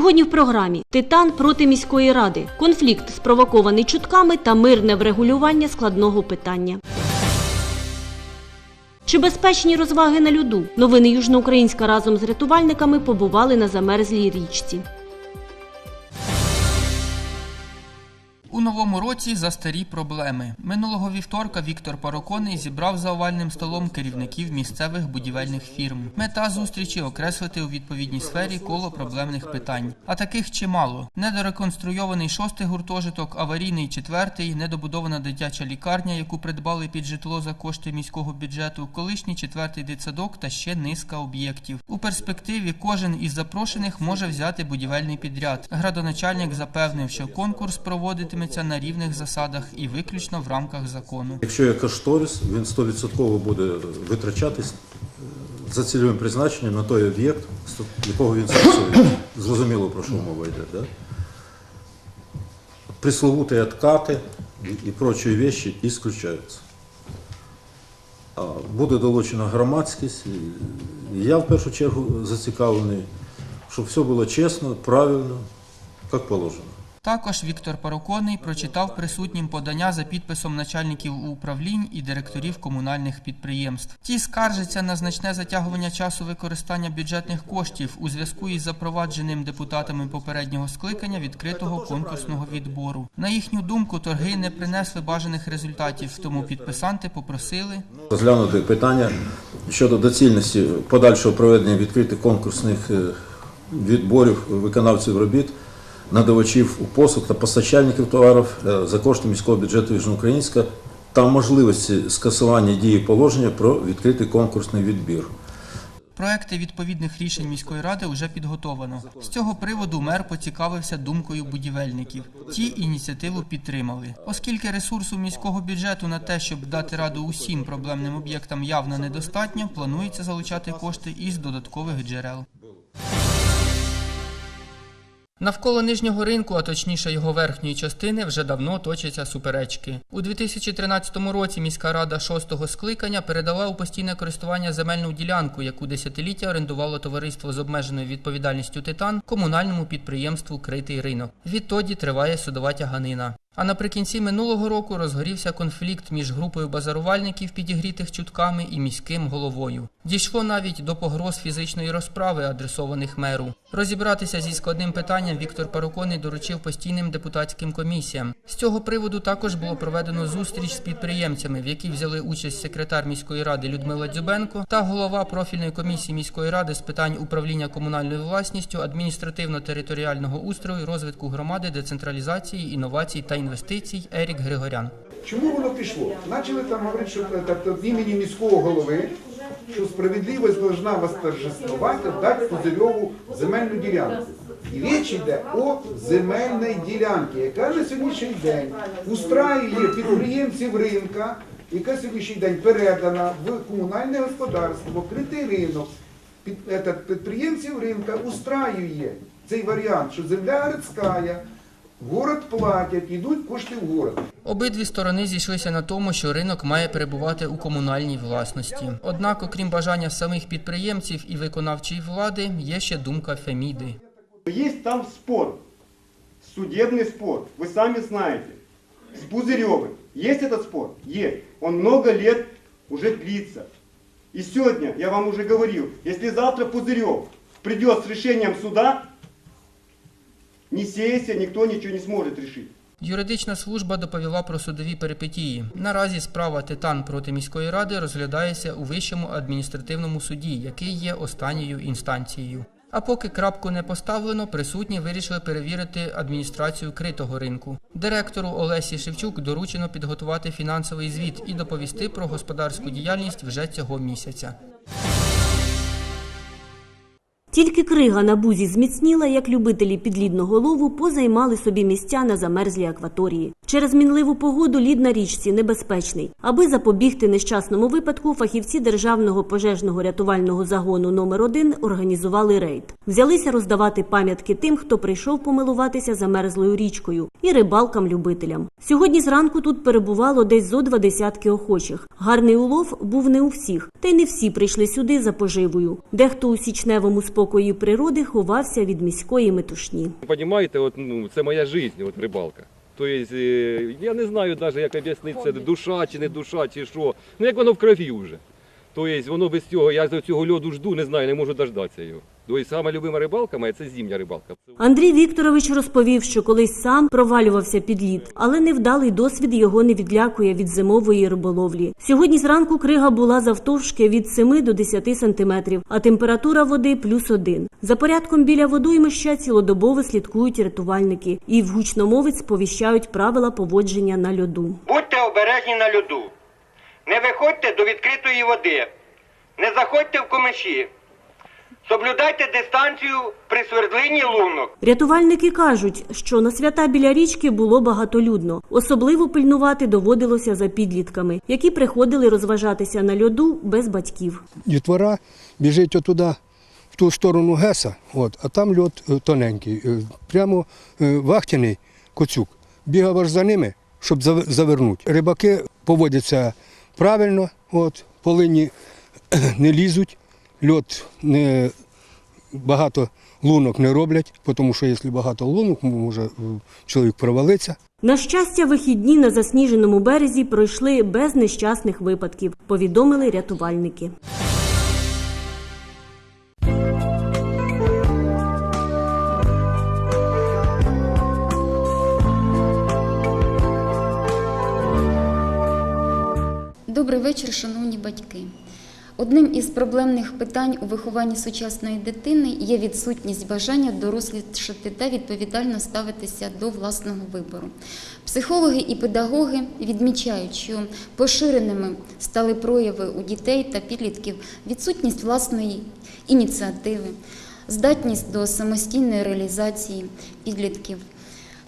Сьогодні в програмі Титан проти міської ради, конфлікт спровокований чутками та мирне врегулювання складного питання. Чи безпечні розваги на льоду? Новини Южноукраїнська разом з рятувальниками побували на замерзлій річці. У новому році за старі проблеми. Минулого вівторка Віктор Пароконий зібрав за овальним столом керівників місцевих будівельних фірм. Мета зустрічі окреслити у відповідній сфері коло проблемних питань. А таких чимало: недореконструйований шостий гуртожиток, аварійний четвертий, недобудована дитяча лікарня, яку придбали під житло за кошти міського бюджету, колишній четвертий дитсадок та ще низка об'єктів. У перспективі кожен із запрошених може взяти будівельний підряд. Градоначальник запевнив, що конкурс проводитиметься на рівних засадах і виключно в рамках закону. Якщо є кошторис, він 100% буде витрачатись е, за цільовим призначенням на той об'єкт, якого він стосується. Зрозуміло, про що мова йде. Да? Присловуті откати і- речі ісключаються. А Буде долучена громадськість, я в першу чергу зацікавлений, щоб все було чесно, правильно, як положено. Також Віктор Пароконний прочитав присутнім подання за підписом начальників управлінь і директорів комунальних підприємств. Ті скаржаться на значне затягування часу використання бюджетних коштів у зв'язку із запровадженим депутатами попереднього скликання відкритого конкурсного відбору. На їхню думку, торги не принесли бажаних результатів, тому підписанти попросили Розглянути питання щодо доцільності подальшого проведення відкритих конкурсних е, відборів виконавців робіт, надавачів у послуг та постачальників товарів е, за кошти міського бюджету Южноукраїнська та можливості скасування дії положення про відкритий конкурсний відбір. Проекти відповідних рішень міської ради вже підготовано. З цього приводу мер поцікавився думкою будівельників. Ті ініціативу підтримали. Оскільки ресурсу міського бюджету на те, щоб дати раду усім проблемним об'єктам явно недостатньо, планується залучати кошти із додаткових джерел. Навколо нижнього ринку, а точніше його верхньої частини, вже давно точаться суперечки. У 2013 році міська рада шостого скликання передала у постійне користування земельну ділянку, яку десятиліття орендувало товариство з обмеженою відповідальністю Титан комунальному підприємству Критий ринок. Відтоді триває судова тяганина. А наприкінці минулого року розгорівся конфлікт між групою базарувальників, підігрітих чутками, і міським головою. Дійшло навіть до погроз фізичної розправи, адресованих меру. Розібратися зі складним питанням Віктор Пароконий доручив постійним депутатським комісіям. З цього приводу також було проведено зустріч з підприємцями, в якій взяли участь секретар міської ради Людмила Дзюбенко та голова профільної комісії міської ради з питань управління комунальною власністю, адміністративно-територіального устрою, розвитку громади, децентралізації, інновацій та інвестицій Ерік Григорян. Чому воно пішло? Почали там говорити, що е, тобто, імені міського голови, що справедливість должна восторжествувати, дати Пузирьову земельну ділянку. І річ йде о земельній ділянці, яка на сьогоднішній день устраює підприємців ринка, яка сьогоднішній день передана в комунальне господарство, в ринок. Під, этот, підприємців ринка устраює цей варіант, що земля городська, в город платять, йдуть кошти в город. Обидві сторони зійшлися на тому, що ринок має перебувати у комунальній власності. Однак, окрім бажання самих підприємців і виконавчої влади, є ще думка Феміди. Есть там спор, судебный спор, вы сами знаете, с Пузыревым. Есть этот спор? Есть. Он много лет уже длится. И сегодня, я вам уже говорил, если завтра Пузырев придет с решением суда, ни сессия, никто ничего не сможет решить. Юридична служба доповіла про судові перипетії. Наразі справа Титан проти міської ради розглядається у вищому адміністративному суді, який є останньою інстанцією. А поки крапку не поставлено, присутні вирішили перевірити адміністрацію критого ринку. Директору Олесі Шевчук доручено підготувати фінансовий звіт і доповісти про господарську діяльність вже цього місяця. Тільки крига на бузі зміцніла, як любителі підлідного лову позаймали собі місця на замерзлій акваторії. Через мінливу погоду лід на річці небезпечний. Аби запобігти нещасному випадку, фахівці державного пожежного рятувального загону номер 1 організували рейд. Взялися роздавати пам'ятки тим, хто прийшов помилуватися замерзлою річкою, і рибалкам-любителям. Сьогодні зранку тут перебувало десь зо два десятки охочих. Гарний улов був не у всіх, та й не всі прийшли сюди за поживою. Дехто у січневому спокою спокою природи ховався від міської метушні. Понимаете, от, ну, це моя життя, от рибалка. Тобто, я не знаю навіть, як об'яснити, це душа чи не душа, чи що. Ну як воно в крові вже. Тобто воно без цього, я цього льоду жду, не знаю, не можу дождатися його. Тобто сама любима рибалка моя це зимня рибалка. Андрій Вікторович розповів, що колись сам провалювався під лід, але невдалий досвід його не відлякує від зимової риболовлі. Сьогодні зранку крига була завтовшки від 7 до 10 сантиметрів, а температура води плюс один. За порядком біля водоймища цілодобово слідкують рятувальники і в гучномовець сповіщають правила поводження на льоду. Будьте обережні на льоду. Не виходьте до відкритої води. Не заходьте в комиші. Соблюдайте дистанцію при свердлині лунок. Рятувальники кажуть, що на свята біля річки було багатолюдно. Особливо пильнувати доводилося за підлітками, які приходили розважатися на льоду без батьків. дітвора біжить отуди, в ту сторону Геса, от, а там льот е, тоненький, е, прямо е, вахтяний коцюк. Бігав аж за ними, щоб завернути. Рибаки поводяться правильно, от, полині не лізуть, льот не, багато лунок не роблять, тому що якщо багато лунок, може е, чоловік провалиться. На щастя, вихідні на засніженому березі пройшли без нещасних випадків, повідомили рятувальники. Добрий вечір, шановні батьки. Одним із проблемних питань у вихованні сучасної дитини є відсутність бажання дорослішати та відповідально ставитися до власного вибору. Психологи і педагоги відмічають, що поширеними стали прояви у дітей та підлітків відсутність власної ініціативи, здатність до самостійної реалізації підлітків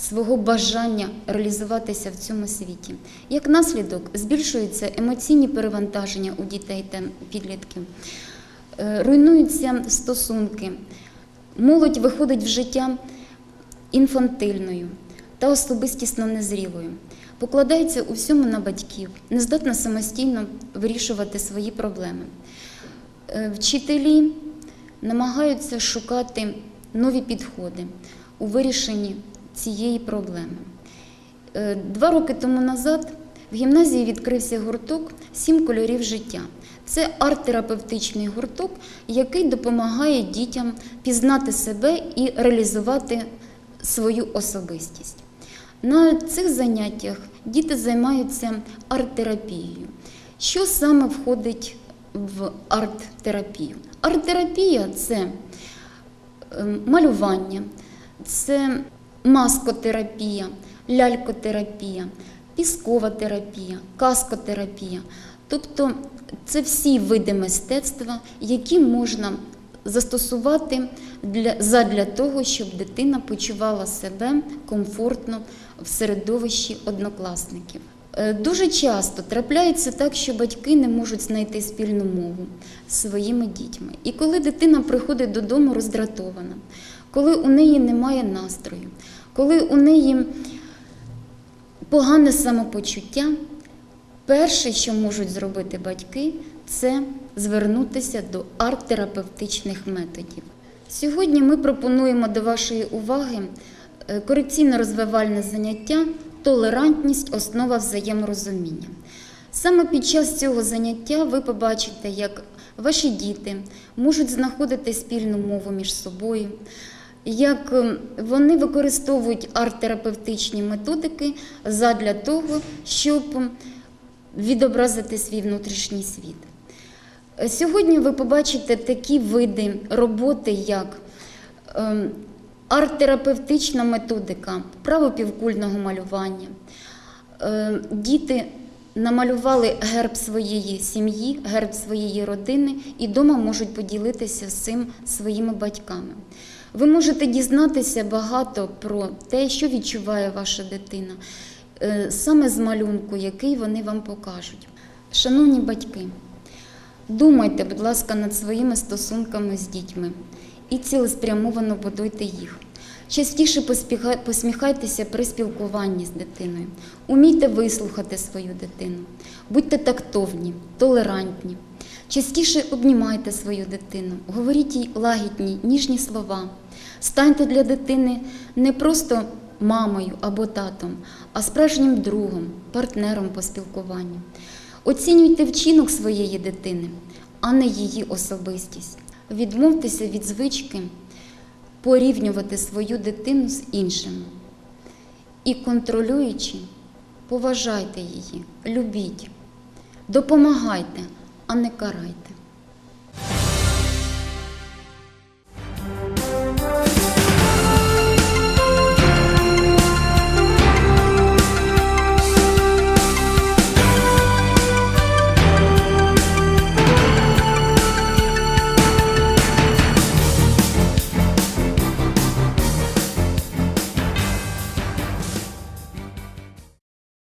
свого бажання реалізуватися в цьому світі. Як наслідок збільшуються емоційні перевантаження у дітей та підлітків, Е, руйнуються стосунки, молодь виходить в життя інфантильною та особистісно незрілою. Покладається у всьому на батьків, не здатна самостійно вирішувати свої проблеми. Е, Вчителі намагаються шукати нові підходи у вирішенні цієї проблеми. Е, Два роки тому назад в гімназії відкрився гурток Сім кольорів життя. Це арт-терапевтичний гурток, який допомагає дітям пізнати себе і реалізувати свою особистість. На цих заняттях діти займаються арт-терапією. Що саме входить в арт-терапію? Арт-терапія це е, малювання, це маскотерапія, лялькотерапія, піскова терапія, каскотерапія. Тобто це всі види мистецтва, які можна застосувати для, задля того, щоб дитина почувала себе комфортно в середовищі однокласників. Е, Дуже часто трапляється так, що батьки не можуть знайти спільну мову з своїми дітьми. І коли дитина приходить додому роздратована, коли у неї немає настрою, коли у неї погане самопочуття, перше, що можуть зробити батьки, це звернутися до арт-терапевтичних методів. Сьогодні ми пропонуємо до вашої уваги е, корекційно-розвивальне заняття толерантність основа взаєморозуміння. Саме під час цього заняття ви побачите, як ваші діти можуть знаходити спільну мову між собою, як ем, вони використовують арт-терапевтичні методики задля того, щоб ем, відобразити свій внутрішній світ. Е, Сьогодні ви побачите такі види роботи, як ем, арт-терапевтична методика правопівкульного малювання. Діти намалювали герб своєї сім'ї, герб своєї родини і вдома можуть поділитися цим своїми батьками. Ви можете дізнатися багато про те, що відчуває ваша дитина, е, саме з малюнку, який вони вам покажуть. Шановні батьки, думайте, будь ласка, над своїми стосунками з дітьми і цілеспрямовано будуйте їх. Частіше посміхайтеся при спілкуванні з дитиною. Умійте вислухати свою дитину. Будьте тактовні, толерантні. Частіше обнімайте свою дитину, говоріть їй лагідні, ніжні слова. Станьте для дитини не просто мамою або татом, а справжнім другом, партнером по спілкуванню. Оцінюйте вчинок своєї дитини, а не її особистість. Відмовтеся від звички порівнювати свою дитину з іншими. І контролюючи, поважайте її, любіть, допомагайте, а не карайте.